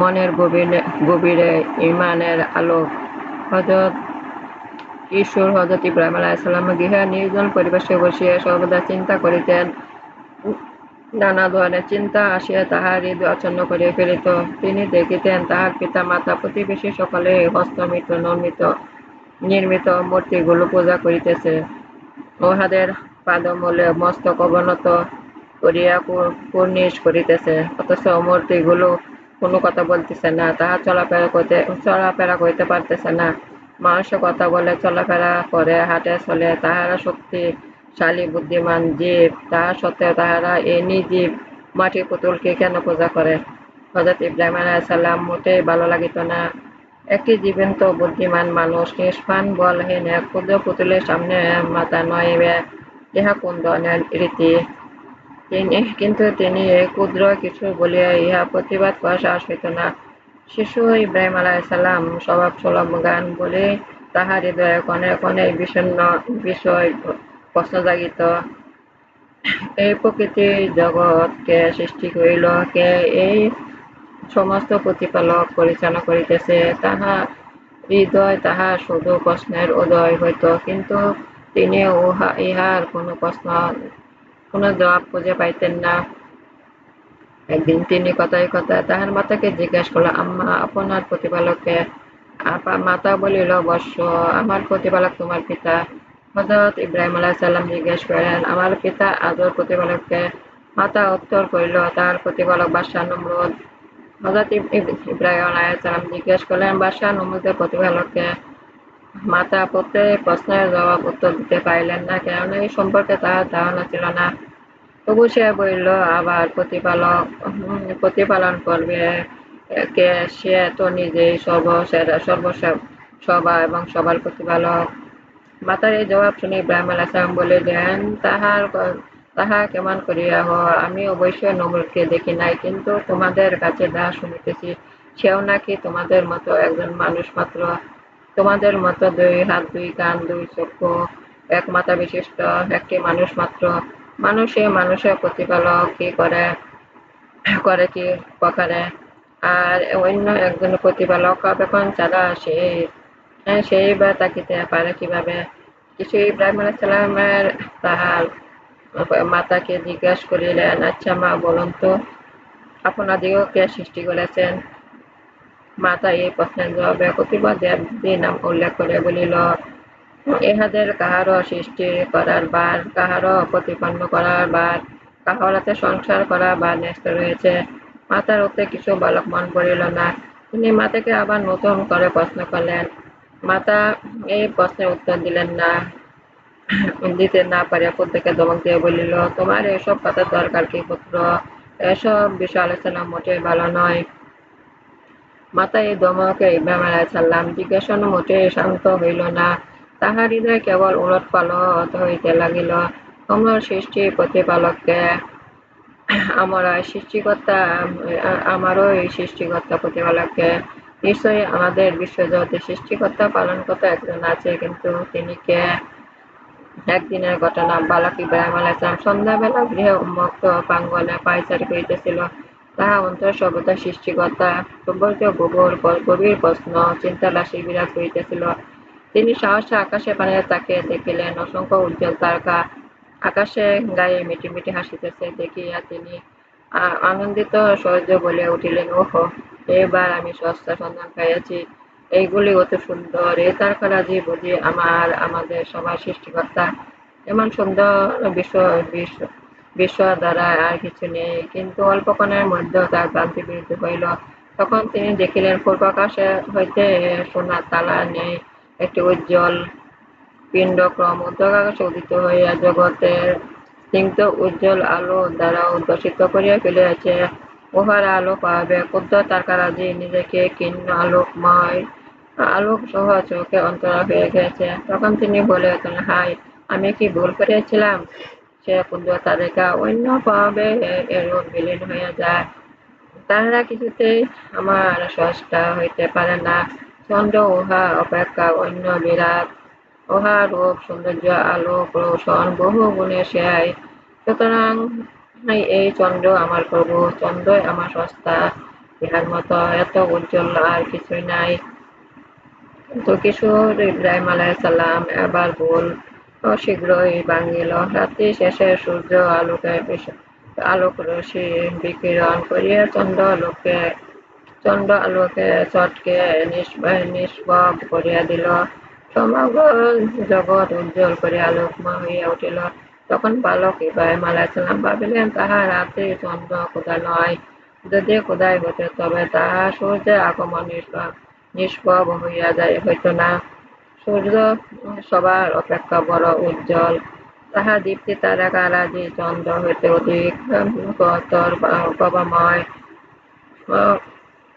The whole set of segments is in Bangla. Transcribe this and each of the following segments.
মনের গভীরে গভীরে ইমানের আলোক হজরত কিশোর হজরত ইব্রাহিম আলাইসাল্লাম গৃহে নির্জন পরিবেশে বসিয়া সর্বদা চিন্তা করিতেন। নানা ধরনের চিন্তা আসিয়া তাহার হৃদয় আচ্ছন্ন করিয়া ফেলিত। তিনি দেখিতেন তাহার পিতা মাতা প্রতিবেশী সকলে হস্তমিত নির্মিত নির্মিত মূর্তিগুলো পূজা করিতেছে। উহাদের পাদমূলে মস্তক অবনত। করিয়া কুর্নিশ করিতেছে। অথচ মূর্তিগুলো কোনো কথা বলতেছে না, তাহা চলাফেরা করতে চলাফেরা করিতে পারতেছে না। মানুষ কথা বলে, চলাফেরা করে, হাটে, চলে, তাহারা শক্তিশালী, বুদ্ধিমান জীব। তাহা সত্ত্বেও তাহারা এই নিজীব মাটি পুতুলকে কেন পূজা করে? হজরত ইব্রাহিম আলাইসাল্লাম মোটেই ভালো লাগিত না। একটি জীবন্ত, বুদ্ধিমান মানুষ, নিষ্পান, বলহীন, এক ক্ষুদ্র পুতুলের সামনে মাথা নয়বে, ইহা কোন ধরনের রীতি? কিন্তু তিনি ক্ষুদ্র কিছু বলিয়া ইহা প্রতিবাদ করা সাহস হইত না। শিশু ইব্রাহিম আলাইসাল্লাম স্বভাব সুলভ গান বলে তাহার হৃদয়ে কনে কনে বিষণ্ন বিষয় প্রশ্ন জাগিত এই প্রকৃতি জগৎ কে সৃষ্টি করিল, কে এই সমস্ত প্রতিপালক পরিচালনা করিতেছে, তাহা হৃদয় তাহার শুধু প্রশ্নের উদয় হইত, কিন্তু তিনি উহা, ইহার কোনো প্রশ্ন কোনো জবাব খুঁজে পাইতেন না। একদিন তিনি কথায় কথায় তাহার মাতাকে জিজ্ঞাসা করল, আম্মা, আপনার প্রতিপালককে মাতা বলিল বর্ষ আমার প্রতিপালক তোমার পিতা। হজরত ইব্রাহিম আলাহ সাল্লাম জিজ্ঞেস করেন আমার পিতা আদর প্রতিপালককে মাতা উত্তর করিল তার প্রতিপালক বাদশাহ নমরুদ? হজরত ইব্রাহিম আলাহ সাল্লাম জিজ্ঞেস করলেন, বাদশাহ নমরুদের প্রতিপালককে মাতা প্রত্যেক প্রশ্নের জবাব উত্তর দিতে পারিলেন না, কেননা এই সম্পর্কে তাহার ধারণা ছিল না। তবু সে বলল, আবার প্রতিপালক প্রতিপালন করবে কে? সে তো নিজেই সর্বসেরা সর্বসব সবা এবং সবার প্রতিপালক। মাতার এই জবাব শুনে ইব্রাহিম আলাইসালাম বলিলেন, তাহার তাহা কেমন করিয়া হ আমি অবশ্যই নমরুদকে দেখি নাই, কিন্তু তোমাদের কাছে যা শুনিতেছি, সেও নাকি তোমাদের মতো একজন মানুষ মাত্র। তোমাদের মতো দুই হাত, দুই কান, দুই চক্ষু, এক মাথা বিশিষ্ট একটি মানুষ মাত্র। মানুষে মানুষের প্রতিপালক কি করে? করে কি প্রকারে? আর অন্য একজন প্রতিপালক কতক্ষণ ছাড়া সে সেই বা তাকিতে পারে কীভাবে? কিছু ইব্রাহিম আলাইসাল্লামের তাহার মাতাকে জিজ্ঞাসা করিলেন আচ্ছা মা, বলুন তো আপনাদিগকে সৃষ্টি করেছেন? মাতা এই প্রশ্নের জবাবে কতিপয় দেবী নাম উল্লেখ করে বলিল, ইহাদের কাহারও সৃষ্টি করার বার, কাহারও প্রতিপন্ন করার বার কাহারাতে সংসার করা বা ন্যস্ত রয়েছে। মাতার উত্তরে কিছু বালক মন পড়িল না। তিনি মাতাকে আবার নতুন করে প্রশ্ন করলেন, মাতা, এই প্রশ্নের উত্তর দিলেন না। দিতে না পারে পুত্রকে দমক দিয়ে বলিল, তোমার এসব কথার দরকার কি পুত্র? এসব বিষয় আলোচনা মোটেই ভালো নয়। এই দমকে ইব্রাহিম আলাইসাল্লাম জিজ্ঞাসন মোটে শান্ত হইল না? তাহার হৃদয় কেবল উলট পালট হইতে লাগিল। তোমরা সৃষ্টি প্রতিপালককে আমরা সৃষ্টিকর্তা আমারও এই সৃষ্টিকর্তা প্রতিপালককে নিশ্চয়ই আমাদের বিশ্বজগতের সৃষ্টিকর্তা পালন পালনকর্তা একজন আছে, কিন্তু তিনি কে? একদিনের ঘটনা, বালক ইব্রাহিম আলাইসলাম সন্ধ্যাবেলা গৃহে উন্মুক্ত প্রাঙ্গনে পায়চারি করিতেছিল। তাহা সর্বদা সৃষ্টিকর্তা। সম্পর্কে গোবর গভীর প্রশ্ন চিন্তা রাশি বিরাজ করিতেছিল। তিনি সাহসে আকাশে পানে তাকে দেখিলেন, অসংখ্য উজ্জ্বল তারকা আকাশে গায়ে মিটি মিটি হাসিতেছে, দেখিয়া তিনি আনন্দিত সহ্য বলে উঠিলেন, ওহো, এবার আমি সস্তা সন্ধান পাইয়াছি। এইগুলি অত সুন্দর, এই তারকারাজি বুঝি আমার, আমাদের সবার সৃষ্টিকর্তা। এমন সুন্দর বিশ্ব বিশ্ব বিশ্ব দ্বারা আর কিছু নেই। কিন্তু অল্পক্ষণের মধ্যেও তার ভ্রান্তি বিরুদ্ধ হইল তখন তিনি দেখিলেন পূর্বাকাশে হইতে সোনার তালা নেই, একটি উজ্জ্বল পিণ্ডক্রম। উদ্যোগাকাশে উদিত হইয়া জগতের স্নিগ্ধ উজ্জ্বল আলো দ্বারা উদ্ভাসিত করিয়া ফেলিয়াছে। উহার আলো পাবে। ক্ষুদ্র তারকারাজি নিজেকে কিন্ন আলোকময় আলোক সহ চোখে অন্তরা হয়ে গেছে তখন তিনি বলে হাই আমি কি ভুল করিয়াছিলাম? সে ক্ষুদ্র তারিকা অন্য পাবে এরূপ বিলীন হয়ে যায়। তাহারা কিছুতেই আমার স্রষ্টা হইতে পারে না। চন্দ্র উহা অপেক্ষা অন্য বিরাট। উহা রূপ, সৌন্দর্য আলোক রোশন বহু গুণে সেয়াই সুতরাং এই চন্দ্র আমার প্রভু। চন্দ্রই আমার সস্তা। ইহার মতো এত উজ্জ্বল আর কিছুই নাই। কিন্তু কিশোর ইব্রাহিম আলাইসাল্লাম এবার ভুল শীঘ্রই ভাঙিল। রাত্রি শেষে সূর্য আলোকে আলোক রশ্মি বিকিরণ করিয়া চন্দ্র আলোকে চন্দ্র আলোকে চটকে নিষ্পব করিয়া দিল। সমগ্র জগৎ উজ্জ্বল করে আলোকময় হইয়া উঠিল। তখন বালক ইব্রাহিম আলাইসাল্লাম ভাবিলেন তাহা রাত্রি চন্দ্র কোদা নয়? যদি কোদায় হইতে তবে তাহা সূর্যের আগমন নিষ্পব হইয়া যায়, হইত না। সূর্য সবার অপেক্ষা বড় উজ্জ্বল। তাহা দীপ্তি তারাকারাজি চন্দ্র হইতে অধিক প্রভাময়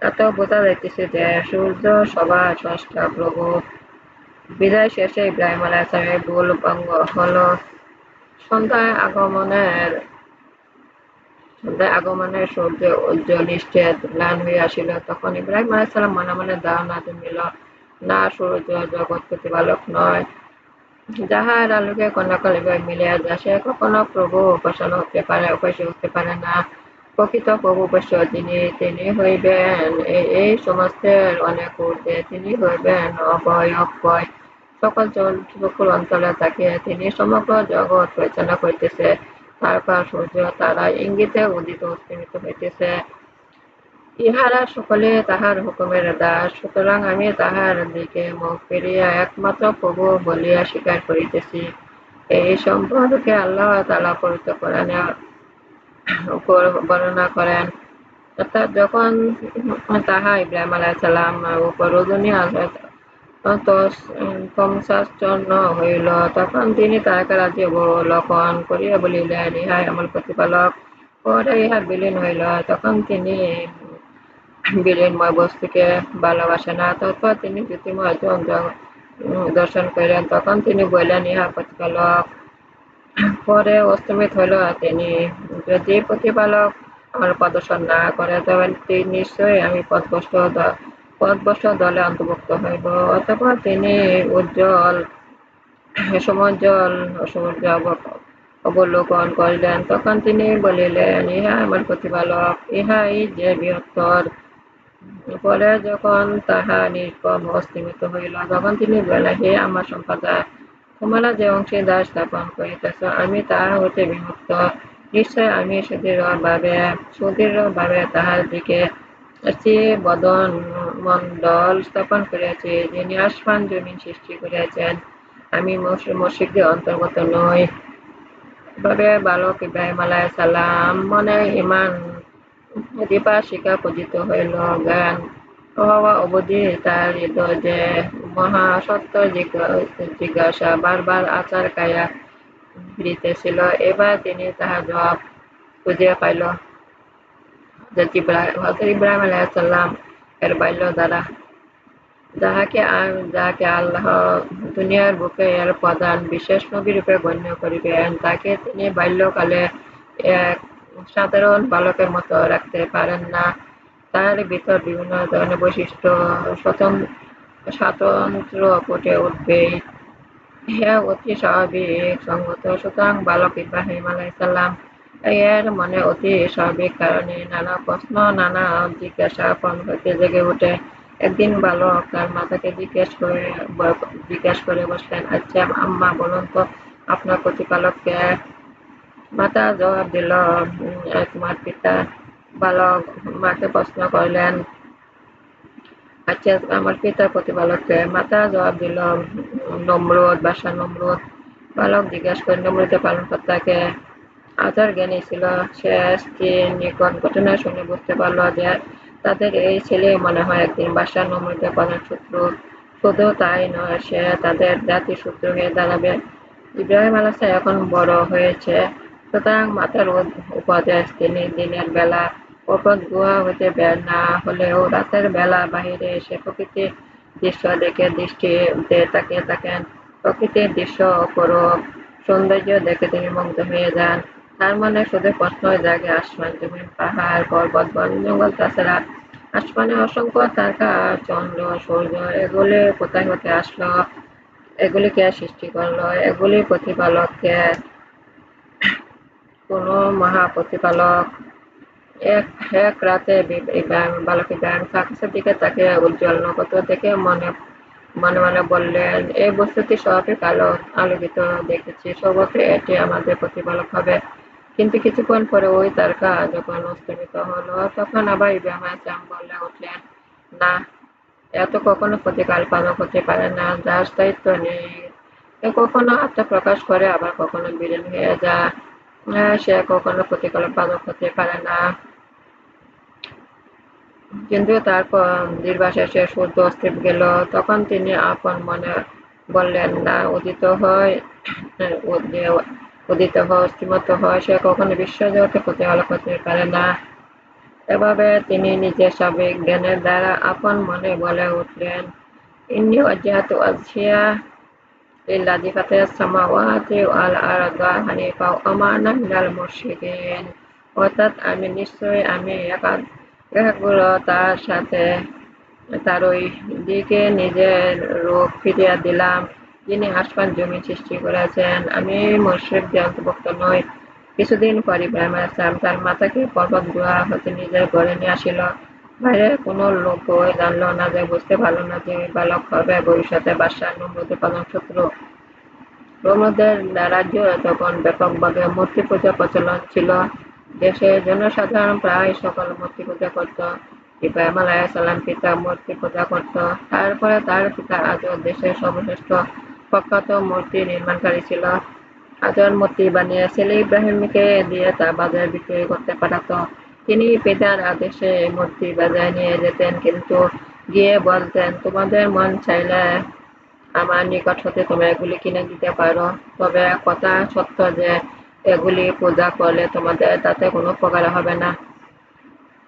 এত বোঝা যাইতেছে যে সূর্য সবার ষষ্ঠ প্রভু। বিদায় শেষে ইব্রাহিম আলাইসলামের ভুল ভঙ্গ হল। সন্ধ্যায় আগমনের সন্ধ্যায় আগমনের সূর্য উজ্জ্বল নিশ্চেদ ম্লান আসিল। তখন ইব্রাহিম আলাইসালাম মনে মনে ধারণা জন্মিল না সূর্য জগৎ প্রতিপালক নয়। যাহার আলোকে কন্যাকলিবে মিলিয়া যায় সে কখনো প্রভু উপাসনা হতে পারে উপাস্য হতে পারে না। প্রকৃত প্রভু উপাস্য যিনি, তিনি হইবেন। এই সমস্তের অনেক ঊর্ধ্বে তিনি হইবেন অভয় অক্ষয় সকল চকুর অন্তরে তাকে তিনি সমগ্র জগৎ পরিচালনা করিতেছে। তারপর সূর্য তারা ইঙ্গিতে উদিত উৎপীড়িত হইতেছে। ইহারা সকলে তাহার হুকুমের দাস, সুতরাং আমি তাহার দিকে মুখ ফিরিয়া একমাত্র প্রভু বলিয়া স্বীকার করিতেছি। এই সম্পর্কে আল্লাহ তালা পবিত্র কোরআনে বর্ণনা করেন, অর্থাৎ যখন তাহা ইব্রাহিম আলাহ সাল্লাম উপর রজনী তমসাচ্ছন্ন হইল, তখন তিনি তাহাকে রাজ্য অবলোকন করিয়া বলিলেন ইহাই আমার প্রতিপালক, পরে ইহা বিলীন হইল। তখন তিনি বিলীনময় বস্তুকে ভালোবাসে না তৎপর তিনি জ্যোতিময় দর্শন করিলেন তখন তিনি বললেন, ইহা প্রতিপালক। পরে অস্তমিত হইল তিনি যদি প্রতিপালক আমার প্রদর্শন না করে তবে নিশ্চয়ই আমি পথভ্রষ্ট পথভ্রষ্ট দলে অন্তর্ভুক্ত হইব। অথবা তিনি উজ্জ্বল সমজ্জ্বল সূর্য অবলোকন করিলেন। তখন তিনি বলিলেন, ইহা আমার প্রতিপালক, ইহাই যে বৃহত্তর পরে যখন তাহা নিষ্পম অস্তিমিত হইল, তখন তিনি বললেন হে আমার সম্প্রদায় তোমরা যে অংশীদার স্থাপন করিতেছ, আমি তাহা হইতে বিমুক্ত। নিশ্চয় আমি সুদৃঢ়ভাবে সুদৃঢ়ভাবে তাহার দিকে বদন মন্ডল স্থাপন করিয়াছি, যিনি আসমান জমিন সৃষ্টি করিয়াছেন। আমি মসজিদের অন্তর্গত নই। ভাবে বালক ইব্রাহিম আলাহ সালাম মনে ইমান দীপা শিকা পূজিত হইল জ্ঞান। হওয়া অবধি তার হৃদয় যে মহাসত্য জিজ্ঞাসা, বারবার আচার কায়া ফিরিতেছিল এবার তিনি তাহার জবাব খুঁজিয়া পাইল ইব্রাহিম আলাইসাল্লাম এর বাল্য দ্বারা। যাহাকে যাহাকে আল্লাহ দুনিয়ার বুকে এর প্রধান বিশেষ নবী রূপে গণ্য করিবেন, তাকে তিনি বাল্যকালে এক সাধারণ বালকের মতো রাখতে পারেন না। তার ভিতর বিভিন্ন ধরনের বৈশিষ্ট্য স্বাতন্ত্র ফুটে উঠবে। হ্যাঁ অতি স্বাভাবিক সঙ্গত সুতরাং বালক ইব্রাহিম আলাইসাল্লাম এর মনে অতি স্বাভাবিক কারণে নানা প্রশ্ন, নানা জিজ্ঞাসা ফোন হইতে জেগে উঠে। একদিন বালক তার মাতাকে জিজ্ঞেস করে জিজ্ঞেস করে বসলেন আচ্ছা আম্মা, বলুন তো, আপনার প্রতিপালককে মাতা জবাব দিল তোমার পিতা বালক মাকে প্রশ্ন করলেন আচ্ছা আমার পিতার প্রতিপালককে? মাতা জবাব দিল, নমরুদ বাসা নমরুদ। বালক জিজ্ঞাসা করে নমরুদের পালন কর্তাকে আচার জ্ঞানী ছিল, সে নিকট ঘটনা শুনে বুঝতে পারল যে তাদের এই ছেলে মনে হয় একদিন বাসা নমরুদের প্রধান শত্রু। শুধু তাই নয়, সে তাদের জাতি শত্রু হয়ে দাঁড়াবে। ইব্রাহিম আলাসা এখন বড় হয়েছে। সুতরাং মাতার উপদেশ তিনি দিনের বেলা ওপর গুহা হইতে বের না হলেও রাতের বেলা বাহিরে এসে প্রকৃতির দৃশ্য দেখে দৃষ্টি তাকিয়ে থাকেন। প্রকৃতির দৃশ্য অপরূপ। সৌন্দর্য দেখে তিনি মুগ্ধ হয়ে যান। তার মনে শুধু প্রশ্ন জাগে, আসমান, জমিন, পাহাড়, পর্বত, বন, জঙ্গল, তাছাড়া আসমানে অসংখ্য তারকা, চন্দ্র, সূর্য, এগুলি কোথায় হতে আসলো? এগুলিকে সৃষ্টি করল? এগুলি প্রতিপালককে কোনো মহাপ্রতিপালক এক এক রাতে বালক ইব্রাহিম আকাশের দিকে তাকে উজ্জ্বল নক্ষত্র দেখে মনে মনে মনে বললেন এই বস্তুটি স্বাভাবিক আলো আলোকিত, দেখেছি। সর্বত্র এটি আমাদের প্রতিপালক হবে। কিন্তু কিছুক্ষণ পরে ওই তারকা যখন অস্তমিত হলো, তখন আবার ইব্রাহিম আসলাম বলে উঠলেন, না, এত কখনো প্রতিকল্পনা করতে পারে না, যার স্থায়িত্ব নেই। কখনো আত্মপ্রকাশ করে, আবার কখনো বিলীন হয়ে যা সে কখনো করতে পারে না। কিন্তু তারপর সূর্য গেল। তখন তিনি আপন মনে বললেন, না, উদিত হয় উদিত হয় অস্তিমত হয়, সে কখনো বিশ্বজগতে প্রতিপালক করতে পারে না। এভাবে তিনি নিজের সাবেক জ্ঞানের দ্বারা আপন মনে বলে উঠলেন, ইন্নি ওয়াজ্জাহাতু ওয়াজহিয়া ওয়াল আরদা হানিফা ওয়া মা আনা মিনাল মুশরিকিন অর্থাৎ আমি নিশ্চয়ই আমি একাগ্রতার সাথে তার ওই দিকে নিজের রূপ ফিরিয়ে দিলাম যিনি আসমান জমি সৃষ্টি করেছেন আমি মুশরিকদের অন্তর্ভুক্ত নই কিছুদিন পর ইব্রাহিম আসলাম তার মাতাকে পর্বত গুহা হতে নিজের ঘরে নিয়ে আসিল বাইরে কোনো লোক জানল না যে বুঝতে পারল না যে বালক হবে ভবিষ্যতে বাসার নমরুদের প্রধান শত্রু নমরুদের রাজ্য তখন ব্যাপকভাবে মূর্তি পূজা প্রচলন ছিল দেশের জনসাধারণ প্রায় সকল মূর্তি পূজা করত ইব্রাহিম আলাইসাল্লাম পিতা মূর্তি পূজা করত। তারপরে তার পিতা আজও দেশের সর্বশ্রেষ্ঠ প্রখ্যাত মূর্তি নির্মাণকারী ছিল। আজর মূর্তি বানিয়ে ছেলে ইব্রাহিমকে দিয়ে তা বাজারে বিক্রি করতে পারত তিনি পিতার আদেশে মূর্তি বাজারে নিয়ে যেতেন, কিন্তু গিয়ে বলতেন, তোমাদের মন চাইলে আমার নিকট হতে তোমরা এগুলি কিনে দিতে পারো। তবে কথা সত্য যে এগুলি পূজা করলে তোমাদের তাতে কোনো উপকার হবে না।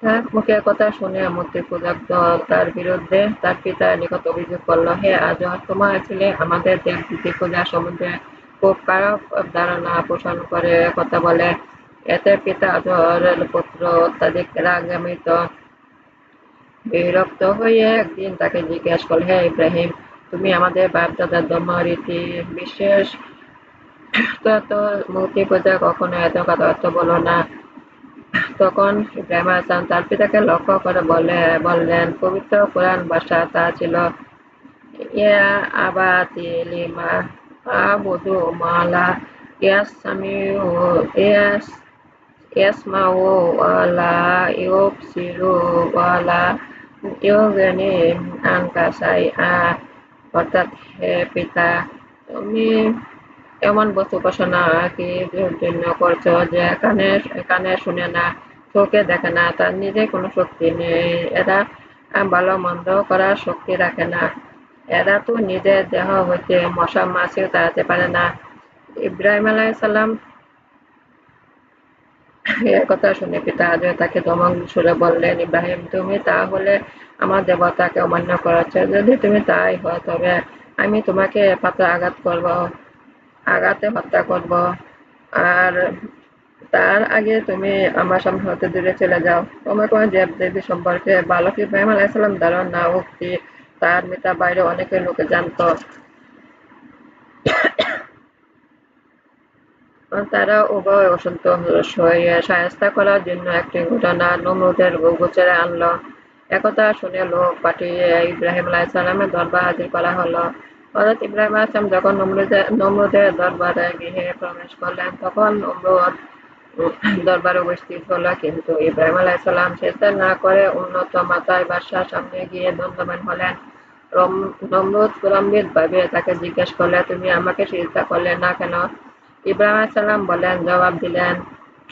তার মুখে কথা শুনে মূর্তি পূজক দল তার বিরুদ্ধে তার পিতার নিকট অভিযোগ করল, হে আজ তোমার ছেলে আমাদের দেব দেবী পূজা সম্বন্ধে খুব খারাপ ধারণা পোষণ করে, কথা বলে। এতে পিতা আজরের পুত্র অত্যাধিক রাগামিত বিরক্ত হয়ে একদিন তাকে জিজ্ঞেস করল, হে ইব্রাহিম, তুমি আমাদের বাপ দাদার ধর্ম রীতি বিশেষ তো মূর্তি পূজা কখনো এত কথাবার্তা বলো না। তখন ইব্রাহিম আসলাম তার পিতাকে লক্ষ্য করে বলে, বললেন, পবিত্র কোরআন ভাষা তা ছিল। ইয়া আবাতি লিমা আবুদু মালা ইয়াসমিউ ইয়াস ওয়ালা ইউবসিরু ওয়ালা ইউগনি আনকা সাইআ অর্থাৎ হে পিতা, তুমি এমন বস্তু উপাসনা কি জন্য করছ যে কানে কানে শুনে না, চোখে দেখে না, তার নিজে কোনো শক্তি নেই। এরা ভালো মন্দ করার শক্তি রাখে না। এরা তো নিজের দেহ হইতে মশা, মাছিও তাড়াতে পারে না। ইব্রাহিম আলাইসাল্লাম এর কথা শুনে পিতা তাকে সুরে বললেন, ইব্রাহিম, তুমি তাহলে আমার দেবতাকে অমান্য যদি তুমি তাই হয়, তবে আমি তোমাকে আঘাত করব, আঘাতে হত্যা করব। আর তার আগে তুমি আমার সামনে দূরে চলে যাও। তোমার কোনো দেব দেবী সম্পর্কে বালক ইব্রাহিম আলাইসাল্লাম দ্বারা না, উক্তি তার মিতা বাইরে অনেকে লোকে জানত। তারা উভয় অসন্তোষ হয়ে সায়স্তা করার জন্য একটি ঘটনা নমরুদের গোচরে আনলো। একথা শুনে লোক পাঠিয়ে ইব্রাহিম আলাইসাল্লামের দরবার হাজির করা হলো। হজরত ইব্রাহিম আসলাম যখন নমরুদের দরবারে গৃহে প্রবেশ করলেন, তখন নমরুদ দরবারে উপস্থিত হলো। কিন্তু ইব্রাহিম আলাইসাল্লাম চেষ্টা না করে উন্নত মাতায় বাসার সামনে গিয়ে দণ্ডমান হলেন। নমরুদ প্রলম্বিত ভাবে তাকে জিজ্ঞেস করলে, তুমি আমাকে চিন্তা করলে না কেন? ইব্রাহিম আলাইসাল্লাম বলেন, জবাব দিলেন,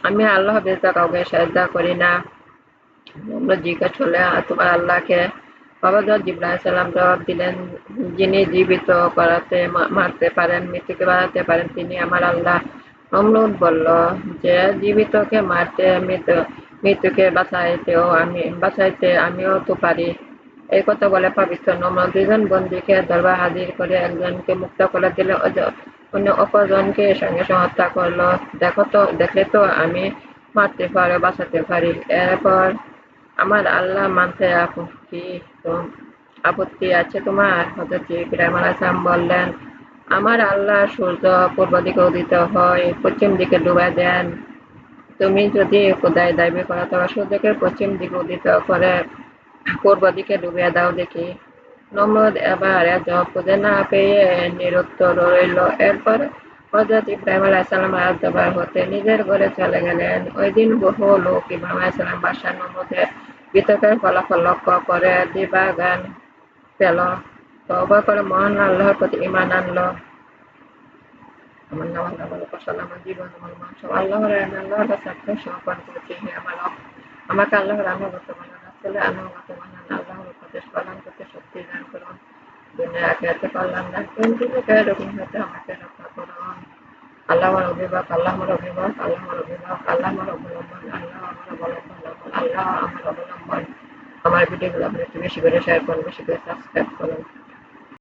আমি আল্লাহ ব্যতীত কাউকে সাজদা করি না। নমরুদ জিজ্ঞেস করলে, তোমার আল্লাহকে। হযরত জিবরাইল সালাম জবাব দিলেন, যিনি জীবিত করাতে মারতে পারেন, মৃত্যুকে বাড়াতে পারেন, তিনি আমার আল্লাহ। নমরুদ বলল, যে জীবিতকে মারতে, মৃত, মৃত্যুকে বাঁচাইতেও আমি, বাঁচাইতে আমিও তো পারি। এই কথা বলে পবিত্র নমরুদ দুজন বন্দীকে দরবার হাজির করে একজনকে মুক্ত করে দিলে। অন্য অপরজনকে সঙ্গে সঙ্গে হত্যা করল দেখলে তো আমি মারতে পারো, বাঁচাতে পারি। এরপর আমার আল্লাহ মানতে আপত্তি আপত্তি আছে তোমার? হজরত বললেন, আমার আল্লাহ সূর্য পূর্ব দিকে উদিত হয়, পশ্চিম দিকে ডুবাই দেন। তুমি যদি খোদাই দাবি করো, তবে সূর্যকে পশ্চিম দিকে উদিত করে পূর্ব দিকে ডুবিয়ে দাও দেখি। এবার খুঁজে না পেয়ে নিরুত্তর রইল। এরপর হজরত ইব্রাহিম রাজদরবার হতে নিজের ঘরে চলে গেলেন। ওই দিন বহু লোক ইব্রাহিম বাসার ফলাফল লক্ষ্য করে পেল। তবা করে মহান আল্লাহর প্রতি ইমান আনলো। আমার নাম আল্লাহ বলে আমার জীবন, আমার মান সব আল্লাহর আল্লাহর কাছে আত্মসমর্পণ করেছি আমার আমাকে আল্লাহর বানান আল্লাহ উপদেশ পালন করতে দান করুন। দুনিয়া পারলাম না হতে আমাকে রক্ষা করুন। আল্লাহ আমার অভিভাবক আল্লাহ আমার অভিভাবক আল্লাহ আমার অভিভাবক আল্লাহ আমার অবলম্বন, আল্লাহ আমার অবলম্বন, আল্লাহ আমার অবলম্বন। আমার ভিডিওগুলো আপনি একটু বেশি করে শেয়ার করুন, বেশি করে সাবস্ক্রাইব করুন।